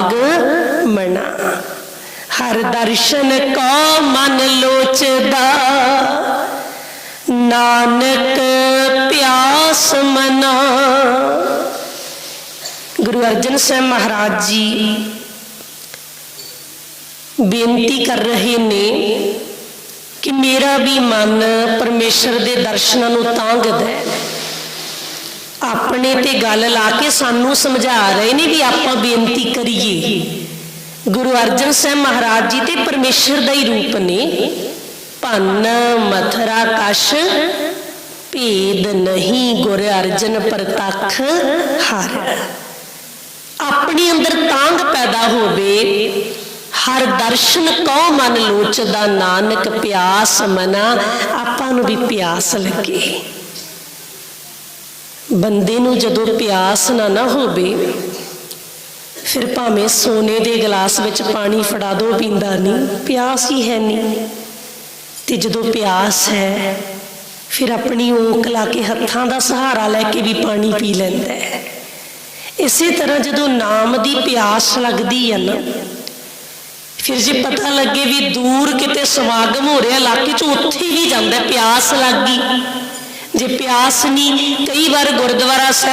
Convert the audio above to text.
आगमना हर दर्शन को मन लोचदा। नानक प्यास मना। गुरु अर्जन साहब महाराज जी, बेनती कर रहे ने कि मेरा भी मन परमेश्वर के दर्शनों ਨੂੰ ਤਾਂਘਦਾ ਆਪਣੇ ਤੇ ਗੱਲ ਲਾ ਕੇ ਸਾਨੂੰ ਸਮਝਾ ਰਹੇ ਨੇ ਵੀ ਆਪਾਂ ਬੇਨਤੀ ਕਰੀਏ। ਗੁਰੂ ਅਰਜਨ ਸਾਹਿਬ ਮਹਾਰਾਜ ਜੀ ਤੇ ਪਰਮੇਸ਼ਰ ਦਾ ਹੀ ਰੂਪ ਨੇ। ਭੰਨ, ਮਥਰਾ, ਕਸ਼, ਭੇਦ ਨਹੀਂ, ਗੁਰ ਅਰਜਨ ਪ੍ਰਤੱਖ, ਹਰ। ਆਪਣੇ ਅੰਦਰ ਤਾਂਗ ਪੈਦਾ ਹੋਵੇ, ਹਰ ਦਰਸ਼ਨ ਕਉ ਮਨ ਲੋਚਦਾ, ਨਾਨਕ ਪਿਆਸ ਮਨਾ, ਆਪਾਂ ਨੂੰ ਵੀ ਪਿਆਸ ਲੱਗੇ। ਬੰਦੇ ਨੂੰ ਜਦੋਂ ਪਿਆਸ ਨਾ ਨਾ ਹੋਵੇ, ਫਿਰ ਭਾਵੇਂ ਸੋਨੇ ਦੇ ਗਲਾਸ ਵਿੱਚ ਪਾਣੀ ਫੜਾ ਦੋ, ਪੀਂਦਾ ਨਹੀਂ, ਪਿਆਸ ਹੀ ਹੈ ਨਹੀਂ। ਤੇ ਜਦੋਂ ਪਿਆਸ ਹੈ, ਫਿਰ ਆਪਣੀ ਓਕ ਲਾ ਕੇ ਹੱਥਾਂ ਦਾ ਸਹਾਰਾ ਲੈ ਕੇ ਵੀ ਪਾਣੀ ਪੀ ਲੈਂਦਾ ਹੈ। ਇਸੇ ਤਰ੍ਹਾਂ ਜਦੋਂ ਨਾਮ ਦੀ ਪਿਆਸ ਲੱਗਦੀ ਹੈ ਨਾ, ਫਿਰ ਜੇ ਪਤਾ ਲੱਗੇ ਵੀ ਦੂਰ ਕਿਤੇ ਸਮਾਗਮ ਹੋ ਰਿਹਾ ਇਲਾਕੇ 'ਚ ਉੱਥੇ ਵੀ ਜਾਂਦਾ ਪਿਆਸ ਲੱਗ ਗਈ। ਜੇ ਪਿਆਸ ਨਹੀਂ ਕਈ ਵਾਰ ਗੁਰਦੁਆਰਾ